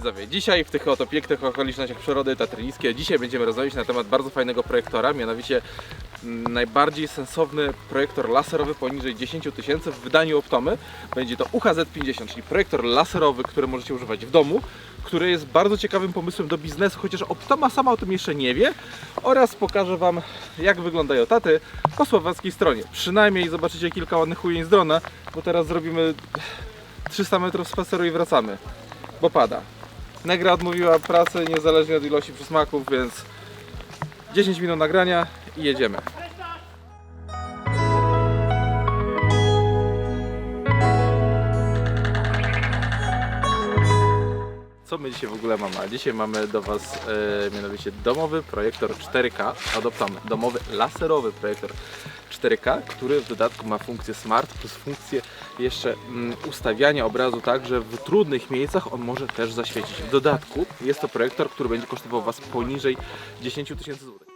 Widzowie. Dzisiaj w tych oto pięknych okolicznościach przyrody tatryńskiej, dzisiaj będziemy rozmawiać na temat bardzo fajnego projektora, mianowicie mm, najbardziej sensowny projektor laserowy poniżej 10 tysięcy w wydaniu Optomy. Będzie to UHZ-50, czyli projektor laserowy, który możecie używać w domu, który jest bardzo ciekawym pomysłem do biznesu, chociaż Optoma sama o tym jeszcze nie wie oraz pokażę Wam jak wyglądają taty po słowackiej stronie. Przynajmniej zobaczycie kilka ładnych ujęć z drona, bo teraz zrobimy 300 metrów spaceru i wracamy bo pada. Negra odmówiła pracy niezależnie od ilości przysmaków, więc 10 minut nagrania i jedziemy. Co my dzisiaj w ogóle mamy? A Dzisiaj mamy do Was e, mianowicie domowy projektor 4K Adoptamy. Domowy laserowy projektor 4K, który w dodatku ma funkcję Smart plus funkcję jeszcze mm, ustawiania obrazu tak, że w trudnych miejscach on może też zaświecić. W dodatku jest to projektor, który będzie kosztował Was poniżej 10 tysięcy złotych.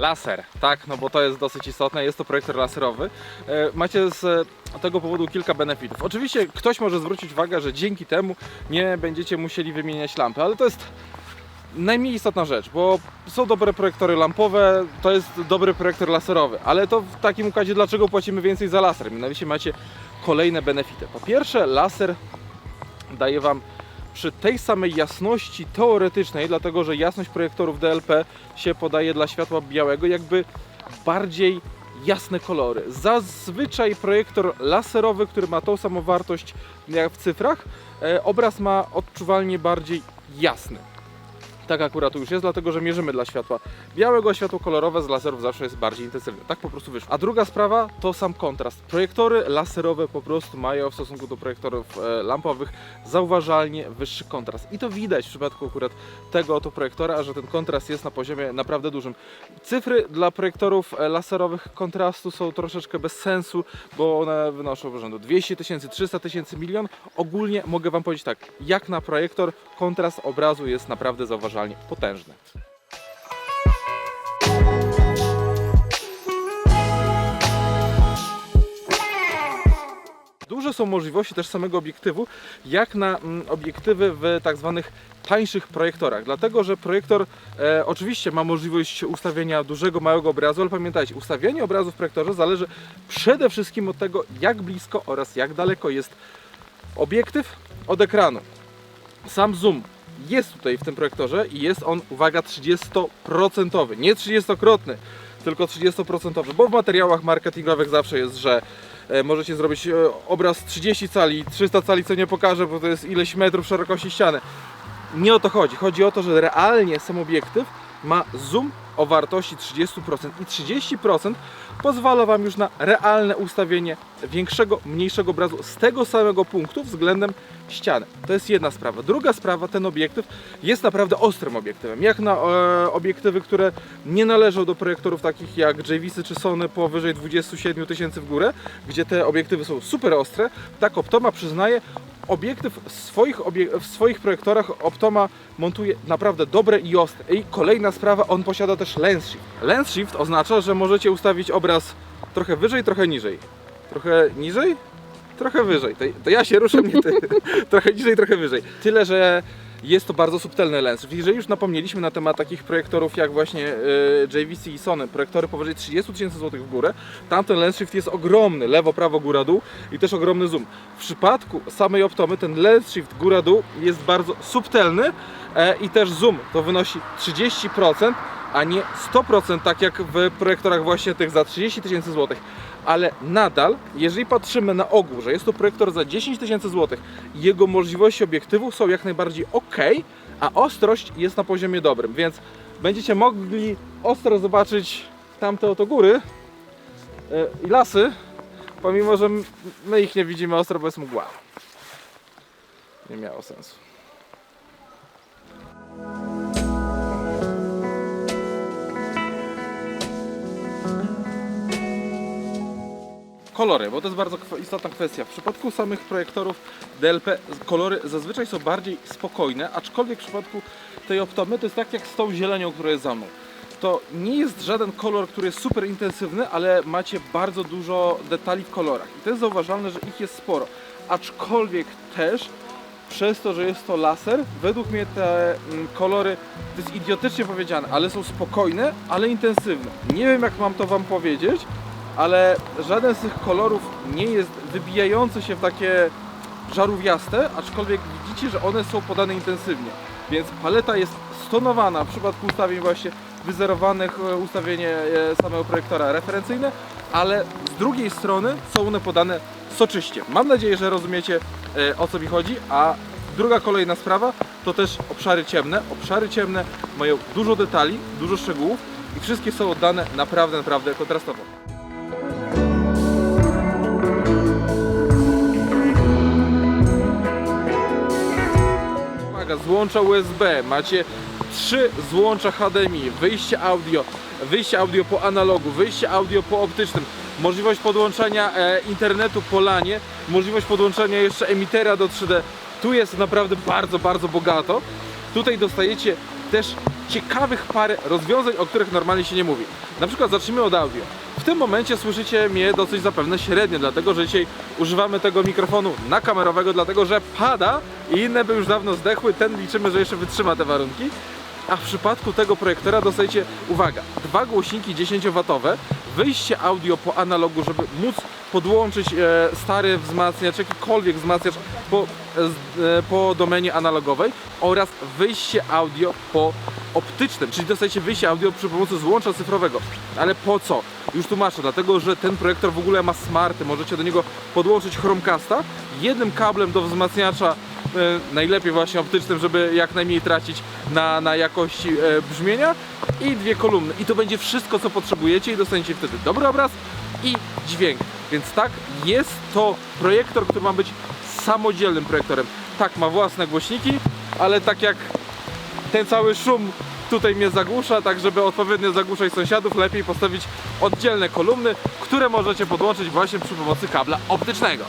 Laser, tak, no bo to jest dosyć istotne, jest to projektor laserowy. E, Macie z tego powodu kilka benefitów. Oczywiście ktoś może zwrócić uwagę, że dzięki temu nie będziecie musieli wymieniać lampy, ale to jest najmniej istotna rzecz, bo są dobre projektory lampowe, to jest dobry projektor laserowy, ale to w takim układzie dlaczego płacimy więcej za laser? Mianowicie macie kolejne benefity. Po pierwsze, laser daje Wam przy tej samej jasności teoretycznej, dlatego że jasność projektorów DLP się podaje dla światła białego, jakby bardziej jasne kolory. Zazwyczaj projektor laserowy, który ma tą samą wartość jak w cyfrach, e, obraz ma odczuwalnie bardziej jasny. Tak akurat już jest, dlatego że mierzymy dla światła białego, światło kolorowe z laserów zawsze jest bardziej intensywne. Tak po prostu wyszło. A druga sprawa to sam kontrast. Projektory laserowe po prostu mają w stosunku do projektorów e, lampowych zauważalnie wyższy kontrast. I to widać w przypadku akurat tego oto projektora, że ten kontrast jest na poziomie naprawdę dużym. Cyfry dla projektorów e, laserowych kontrastu są troszeczkę bez sensu, bo one wynoszą rzędu 200 tysięcy, 300 tysięcy, milion. Ogólnie mogę Wam powiedzieć tak, jak na projektor kontrast obrazu jest naprawdę potężny. Duże są możliwości też samego obiektywu, jak na mm, obiektywy w tak zwanych tańszych projektorach. Dlatego, że projektor e, oczywiście ma możliwość ustawienia dużego, małego obrazu, ale pamiętajcie, ustawianie obrazu w projektorze zależy przede wszystkim od tego, jak blisko oraz jak daleko jest obiektyw od ekranu. Sam zoom jest tutaj w tym projektorze i jest on, uwaga, 30%, nie 30-krotny, tylko 30%, bo w materiałach marketingowych zawsze jest, że e, możecie zrobić e, obraz 30 cali, 300 cali, co nie pokażę, bo to jest ileś metrów szerokości ściany. Nie o to chodzi. Chodzi o to, że realnie sam obiektyw ma zoom o wartości 30% i 30% pozwala Wam już na realne ustawienie większego, mniejszego obrazu z tego samego punktu względem ściany. To jest jedna sprawa. Druga sprawa, ten obiektyw jest naprawdę ostrym obiektywem. Jak na e, obiektywy, które nie należą do projektorów takich jak JVC czy Sony powyżej 27 tysięcy w górę, gdzie te obiektywy są super ostre, tak Optoma przyznaje, obiektyw w swoich, obie- w swoich projektorach Optoma montuje naprawdę dobre i ostre. I kolejna sprawa, on posiada też lens shift. Lens shift oznacza, że możecie ustawić obraz trochę wyżej, trochę niżej. Trochę niżej? Trochę wyżej. To, to ja się ruszę, nie ty. trochę niżej, trochę wyżej. Tyle, że jest to bardzo subtelny lens. Jeżeli już napomnieliśmy na temat takich projektorów jak właśnie y, JVC i Sony, projektory powyżej 30 tysięcy złotych w górę, tamten lens shift jest ogromny, lewo, prawo, góra, dół i też ogromny zoom. W przypadku samej Optomy ten lens shift góra, dół jest bardzo subtelny e, i też zoom to wynosi 30%, a nie 100% tak jak w projektorach właśnie tych za 30 tysięcy złotych ale nadal, jeżeli patrzymy na ogół, że jest to projektor za 10 tysięcy złotych, jego możliwości obiektywu są jak najbardziej ok, a ostrość jest na poziomie dobrym, więc będziecie mogli ostro zobaczyć tamte oto góry e, i lasy, pomimo, że my ich nie widzimy ostro, bo jest mgła. Nie miało sensu. Kolory, bo to jest bardzo istotna kwestia. W przypadku samych projektorów DLP kolory zazwyczaj są bardziej spokojne, aczkolwiek w przypadku tej optomy to jest tak jak z tą zielenią, która jest za mną. to nie jest żaden kolor, który jest super intensywny, ale macie bardzo dużo detali w kolorach. I to jest zauważalne, że ich jest sporo. Aczkolwiek też przez to, że jest to laser, według mnie te mm, kolory, to jest idiotycznie powiedziane, ale są spokojne, ale intensywne. Nie wiem jak mam to wam powiedzieć, ale żaden z tych kolorów nie jest wybijający się w takie żarówiaste, aczkolwiek widzicie, że one są podane intensywnie. Więc paleta jest stonowana w przypadku ustawień właśnie wyzerowanych, e, ustawienie e, samego projektora referencyjne, ale z drugiej strony są one podane soczyście. Mam nadzieję, że rozumiecie e, o co mi chodzi, a druga kolejna sprawa to też obszary ciemne. Obszary ciemne mają dużo detali, dużo szczegółów i wszystkie są oddane naprawdę, naprawdę kontrastowo. Złącza USB, macie trzy złącza HDMI, wyjście audio, wyjście audio po analogu, wyjście audio po optycznym, możliwość podłączenia e, internetu po lanie, możliwość podłączenia jeszcze emitera do 3D. Tu jest naprawdę bardzo, bardzo bogato. Tutaj dostajecie też ciekawych parę rozwiązań, o których normalnie się nie mówi. Na przykład zacznijmy od audio. W tym momencie słyszycie mnie dosyć zapewne średnio, dlatego że dzisiaj używamy tego mikrofonu nakamerowego, dlatego że pada i inne by już dawno zdechły. Ten liczymy, że jeszcze wytrzyma te warunki. A w przypadku tego projektora dostajecie, uwaga, dwa głośniki 10W, wyjście audio po analogu, żeby móc podłączyć e, stary wzmacniacz, jakikolwiek wzmacniacz po, e, e, po domenie analogowej oraz wyjście audio po optycznym, czyli dostajecie wyjście audio przy pomocy złącza cyfrowego. Ale po co? Już tłumaczę, dlatego że ten projektor w ogóle ma smarty, możecie do niego podłączyć Chromecasta jednym kablem do wzmacniacza e, najlepiej właśnie optycznym, żeby jak najmniej tracić na, na jakości e, brzmienia i dwie kolumny. I to będzie wszystko, co potrzebujecie i dostaniecie wtedy dobry obraz i dźwięk. Więc tak, jest to projektor, który ma być samodzielnym projektorem. Tak, ma własne głośniki, ale tak jak ten cały szum tutaj mnie zagłusza, tak żeby odpowiednio zagłuszać sąsiadów, lepiej postawić oddzielne kolumny, które możecie podłączyć właśnie przy pomocy kabla optycznego.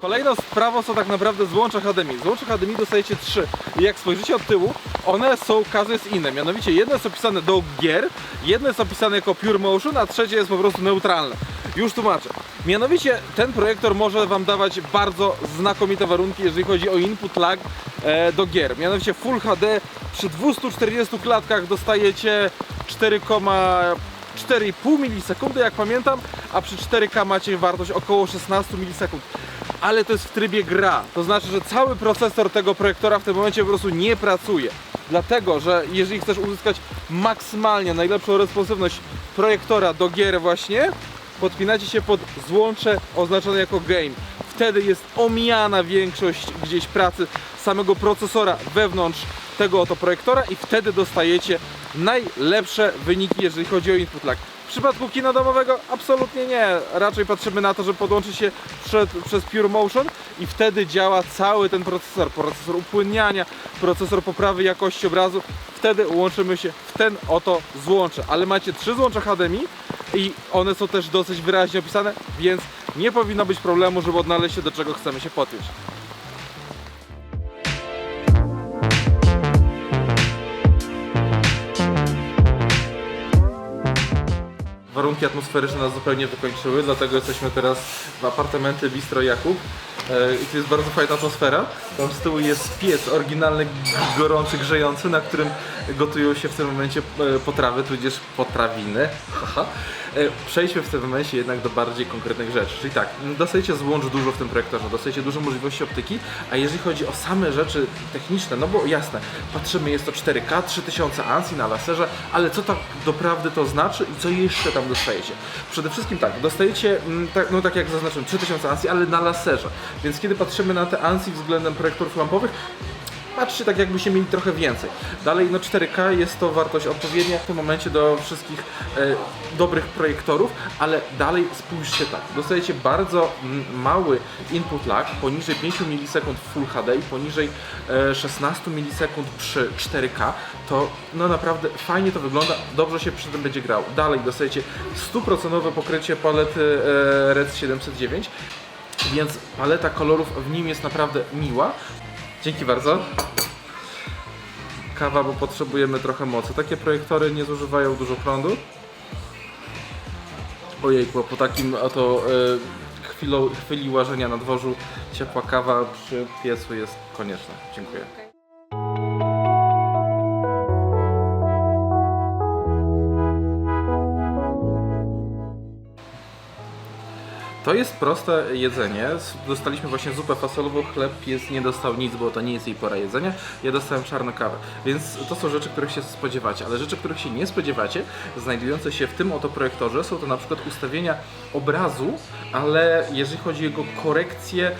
Kolejną sprawą są tak naprawdę złącza HDMI. Złącza HDMI dostajecie trzy. I jak spojrzycie od tyłu, one są, każde jest inne. Mianowicie jedno jest opisane do gier, jedno jest opisane jako Pure Motion, a trzecie jest po prostu neutralne. Już tłumaczę. Mianowicie ten projektor może Wam dawać bardzo znakomite warunki, jeżeli chodzi o input lag e, do gier. Mianowicie Full HD przy 240 klatkach dostajecie 4,4,5 milisekundy, jak pamiętam, a przy 4K macie wartość około 16 milisekund. Ale to jest w trybie gra. To znaczy, że cały procesor tego projektora w tym momencie po prostu nie pracuje. Dlatego, że jeżeli chcesz uzyskać maksymalnie najlepszą responsywność projektora do gier właśnie, podpinacie się pod złącze oznaczone jako game. Wtedy jest omijana większość gdzieś pracy samego procesora wewnątrz tego oto projektora i wtedy dostajecie najlepsze wyniki, jeżeli chodzi o input lag. W przypadku kina domowego absolutnie nie. Raczej patrzymy na to, że podłączy się przed, przez Pure Motion i wtedy działa cały ten procesor. Procesor upłynniania, procesor poprawy jakości obrazu. Wtedy łączymy się w ten oto złącze. Ale macie trzy złącza HDMI i one są też dosyć wyraźnie opisane, więc nie powinno być problemu, żeby odnaleźć się do czego chcemy się podpiąć. Warunki atmosferyczne nas zupełnie wykończyły, dlatego jesteśmy teraz w apartamenty Bistro Jakub. E, I tu jest bardzo fajna atmosfera. Tam z tyłu jest piec oryginalny, gorący, grzejący, na którym gotują się w tym momencie e, potrawy, tudzież potrawiny. Haha. E, Przejdźmy w tym momencie jednak do bardziej konkretnych rzeczy. Czyli tak, m, dostajecie złącz dużo w tym projektorze, dostajecie dużo możliwości optyki, a jeżeli chodzi o same rzeczy techniczne, no bo jasne, patrzymy, jest to 4K, 3000 ANSI na laserze, ale co tak doprawdy to znaczy i co jeszcze tam dostajecie? Przede wszystkim tak, dostajecie, mm, tak, no tak jak zaznaczyłem, 3000 ANSI, ale na laserze. Więc kiedy patrzymy na te ANSI względem projektorów lampowych, patrzcie tak jakbyście mieli trochę więcej. Dalej no 4K jest to wartość odpowiednia w tym momencie do wszystkich e, dobrych projektorów, ale dalej spójrzcie tak, dostajecie bardzo mały input lag, poniżej 5 milisekund w Full HD i poniżej e, 16 milisekund przy 4K, to no naprawdę fajnie to wygląda, dobrze się przy tym będzie grał. Dalej dostajecie 100% pokrycie palety e, Red 709 więc paleta kolorów w nim jest naprawdę miła. Dzięki bardzo. Kawa, bo potrzebujemy trochę mocy. Takie projektory nie zużywają dużo prądu. Ojej, bo po takim oto e, chwilo, chwili łażenia na dworzu ciepła kawa przy piecu jest konieczna. Dziękuję. To jest proste jedzenie. Dostaliśmy właśnie zupę fasolową, chleb pies nie dostał nic, bo to nie jest jej pora jedzenia. Ja dostałem czarną kawę. Więc to są rzeczy, których się spodziewacie, ale rzeczy, których się nie spodziewacie, znajdujące się w tym oto projektorze, są to na przykład ustawienia obrazu, ale jeżeli chodzi o jego korekcję,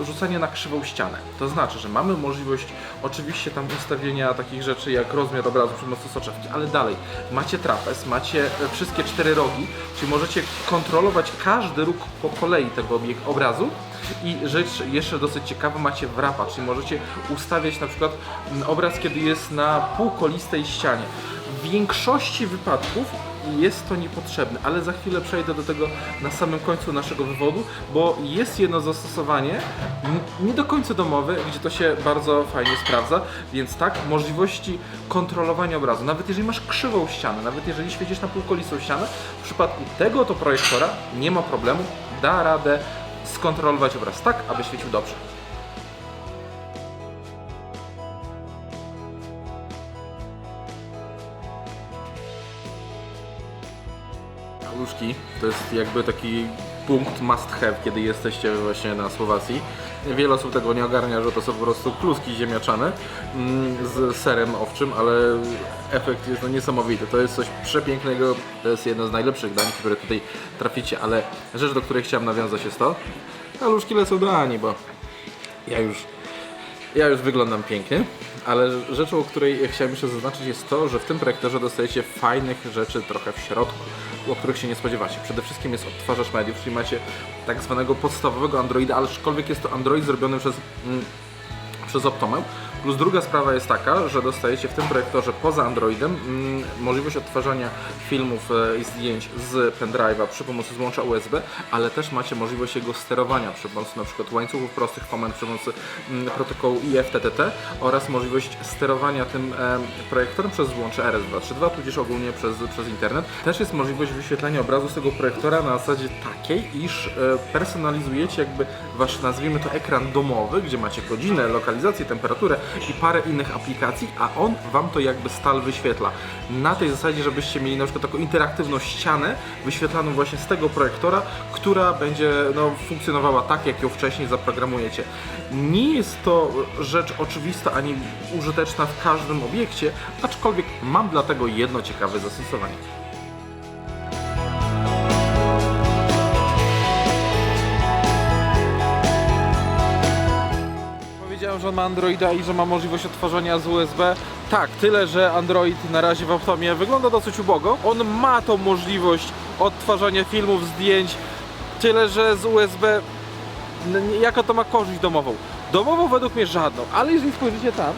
y, rzucanie na krzywą ścianę. To znaczy, że mamy możliwość oczywiście tam ustawienia takich rzeczy jak rozmiar obrazu przy pomocy soczewki, ale dalej macie trapez, macie e, wszystkie cztery rogi, czyli możecie kontrolować każdy róg po kolei tego obiekt obrazu. I rzecz jeszcze dosyć ciekawa, macie wrapa, czyli możecie ustawiać na przykład mm, obraz, kiedy jest na półkolistej ścianie. W większości wypadków jest to niepotrzebne, ale za chwilę przejdę do tego na samym końcu naszego wywodu, bo jest jedno zastosowanie, nie do końca domowe, gdzie to się bardzo fajnie sprawdza, więc tak, możliwości kontrolowania obrazu, nawet jeżeli masz krzywą ścianę, nawet jeżeli świecisz na półkolistą ścianę, w przypadku tego to projektora nie ma problemu, da radę skontrolować obraz tak, aby świecił dobrze. To jest jakby taki punkt must have, kiedy jesteście właśnie na Słowacji. Wiele osób tego nie ogarnia, że to są po prostu kluski ziemniaczane mm, z serem owczym, ale efekt jest no niesamowity. To jest coś przepięknego, to jest jedno z najlepszych dań, które tutaj traficie, ale rzecz, do której chciałem nawiązać jest to, paluszki lecą do Ani, bo ja już ja już wyglądam pięknie, ale rzeczą, o której chciałem jeszcze zaznaczyć jest to, że w tym projektorze dostajecie fajnych rzeczy trochę w środku, o których się nie spodziewacie. Przede wszystkim jest odtwarzacz mediów, czyli macie tak zwanego podstawowego Androida, ale aczkolwiek jest to Android zrobiony przez, mm, przez Optomę. Plus druga sprawa jest taka, że dostajecie w tym projektorze poza Androidem mm, możliwość odtwarzania filmów e, i zdjęć z pendrive'a przy pomocy złącza USB, ale też macie możliwość jego sterowania przy pomocy na przykład łańcuchów prostych komend przy pomocy mm, protokołu IFTTT oraz możliwość sterowania tym e, projektorem przez złącze RS232, tudzież ogólnie przez, przez internet. Też jest możliwość wyświetlania obrazu z tego projektora na zasadzie takiej, iż e, personalizujecie jakby wasz, nazwijmy to ekran domowy, gdzie macie godzinę, lokalizację, temperaturę i parę innych aplikacji, a on wam to jakby stal wyświetla. Na tej zasadzie, żebyście mieli na przykład taką interaktywną ścianę wyświetlaną właśnie z tego projektora, która będzie no, funkcjonowała tak, jak ją wcześniej zaprogramujecie. Nie jest to rzecz oczywista ani użyteczna w każdym obiekcie, aczkolwiek mam dlatego jedno ciekawe zastosowanie. Że ma Androida i że ma możliwość odtwarzania z USB. Tak, tyle, że Android na razie w Optomie wygląda dosyć ubogo. On ma tą możliwość odtwarzania filmów, zdjęć, tyle, że z USB jaka to ma korzyść domową? Domową według mnie żadną, ale jeżeli spojrzycie tam,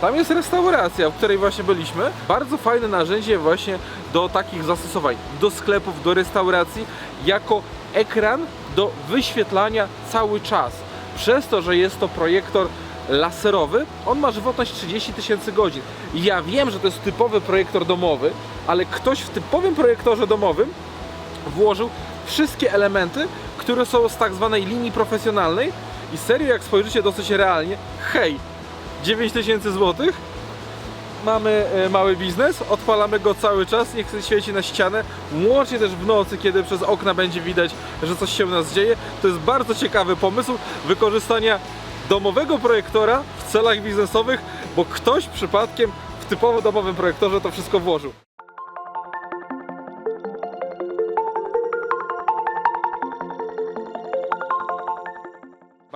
tam jest restauracja, w której właśnie byliśmy. Bardzo fajne narzędzie właśnie do takich zastosowań, do sklepów, do restauracji, jako ekran do wyświetlania cały czas. Przez to, że jest to projektor laserowy, on ma żywotność 30 tysięcy godzin. Ja wiem, że to jest typowy projektor domowy, ale ktoś w typowym projektorze domowym włożył wszystkie elementy, które są z tak zwanej linii profesjonalnej i serio jak spojrzycie dosyć realnie, hej, 9000 zł, mamy e, mały biznes, odpalamy go cały czas, niech świeci na ścianę, łącznie też w nocy, kiedy przez okna będzie widać, że coś się u nas dzieje. To jest bardzo ciekawy pomysł wykorzystania domowego projektora w celach biznesowych, bo ktoś przypadkiem w typowo domowym projektorze to wszystko włożył.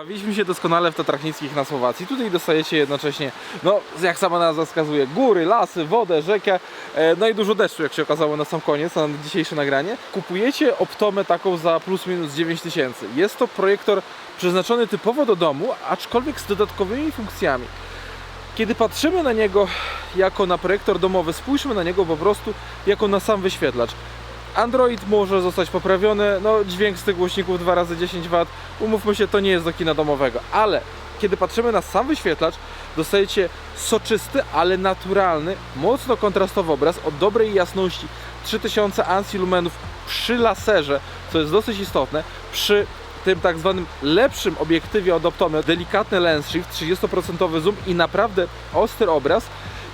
Bawiliśmy się doskonale w Tatrach Niskich na Słowacji. Tutaj dostajecie jednocześnie, no jak sama nazwa wskazuje, góry, lasy, wodę, rzekę, e, no i dużo deszczu, jak się okazało na sam koniec, na dzisiejsze nagranie. Kupujecie optomę taką za plus minus 9 tysięcy. Jest to projektor przeznaczony typowo do domu, aczkolwiek z dodatkowymi funkcjami. Kiedy patrzymy na niego jako na projektor domowy, spójrzmy na niego po prostu jako na sam wyświetlacz. Android może zostać poprawiony, no dźwięk z tych głośników 2 razy 10 W, umówmy się, to nie jest do kina domowego, ale kiedy patrzymy na sam wyświetlacz, dostajecie soczysty, ale naturalny, mocno kontrastowy obraz o dobrej jasności 3000 ANSI lumenów przy laserze, co jest dosyć istotne, przy tym tak zwanym lepszym obiektywie od Optomy, delikatny lens shift, 30% zoom i naprawdę ostry obraz.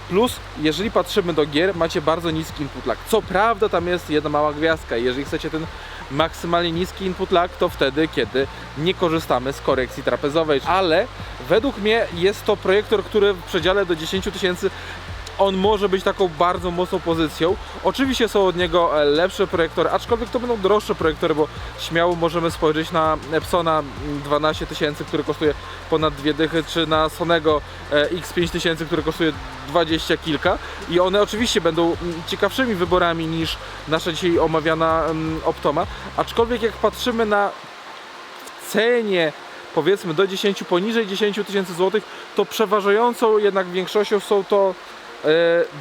Plus, jeżeli patrzymy do gier, macie bardzo niski input lag. Co prawda, tam jest jedna mała gwiazdka. Jeżeli chcecie ten maksymalnie niski input lag, to wtedy, kiedy nie korzystamy z korekcji trapezowej. Ale według mnie jest to projektor, który w przedziale do 10 000 tysięcy on może być taką bardzo mocną pozycją. Oczywiście są od niego e, lepsze projektory, aczkolwiek to będą droższe projektory, bo śmiało możemy spojrzeć na Epsona 12 tysięcy, który kosztuje ponad dwie dychy, czy na Sonego e, X5 tysięcy, który kosztuje 20 kilka i one oczywiście będą mm, ciekawszymi wyborami niż nasza dzisiaj omawiana mm, Optoma, aczkolwiek jak patrzymy na cenie powiedzmy do 10, poniżej 10 tysięcy złotych, to przeważającą jednak większością są to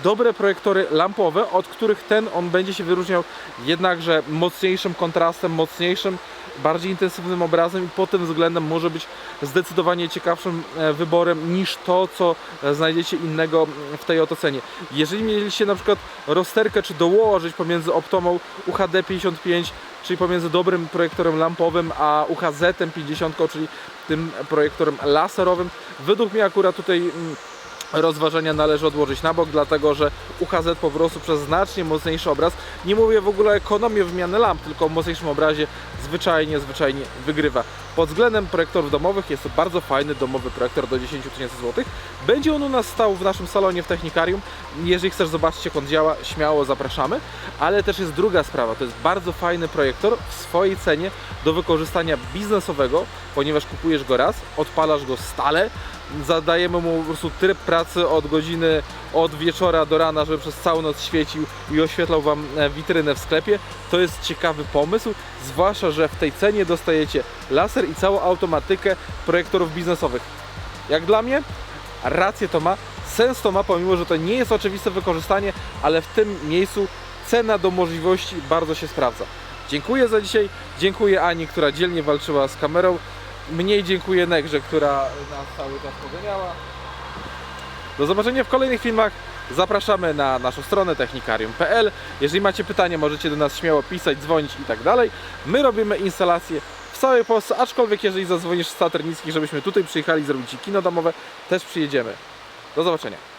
dobre projektory lampowe, od których ten on będzie się wyróżniał jednakże mocniejszym kontrastem, mocniejszym, bardziej intensywnym obrazem i pod tym względem może być zdecydowanie ciekawszym e, wyborem niż to, co e, znajdziecie innego w tej oto cenie. Jeżeli mieliście na przykład rozterkę, czy dołożyć pomiędzy Optomą UHD 55, czyli pomiędzy dobrym projektorem lampowym, a UHZ 50, czyli tym projektorem laserowym, według mnie akurat tutaj mm, rozważenia należy odłożyć na bok, dlatego że UHZ po prostu przez znacznie mocniejszy obraz, nie mówię w ogóle o ekonomii wymiany lamp, tylko o mocniejszym obrazie, zwyczajnie, zwyczajnie wygrywa. Pod względem projektorów domowych jest to bardzo fajny domowy projektor do 10 tysięcy złotych. Będzie on u nas stał w naszym salonie w Technikarium. Jeżeli chcesz zobaczyć jak on działa, śmiało zapraszamy. Ale też jest druga sprawa, to jest bardzo fajny projektor w swojej cenie do wykorzystania biznesowego, ponieważ kupujesz go raz, odpalasz go stale, zadajemy mu po prostu tryb pracy od godziny od wieczora do rana, żeby przez całą noc świecił i oświetlał Wam e, witrynę w sklepie. To jest ciekawy pomysł, zwłaszcza, że w tej cenie dostajecie laser i całą automatykę projektorów biznesowych. Jak dla mnie, rację to ma, sens to ma, pomimo, że to nie jest oczywiste wykorzystanie, ale w tym miejscu cena do możliwości bardzo się sprawdza. Dziękuję za dzisiaj, dziękuję Ani, która dzielnie walczyła z kamerą. Mniej dziękuję Negrze, która nas cały czas poganiała. Do zobaczenia w kolejnych filmach. Zapraszamy na naszą stronę technikarium.pl. Jeżeli macie pytania, możecie do nas śmiało pisać, dzwonić i tak dalej. My robimy instalacje w całej Polsce, aczkolwiek jeżeli zadzwonisz z Saturnickich, żebyśmy tutaj przyjechali zrobić Ci kino domowe, też przyjedziemy. Do zobaczenia.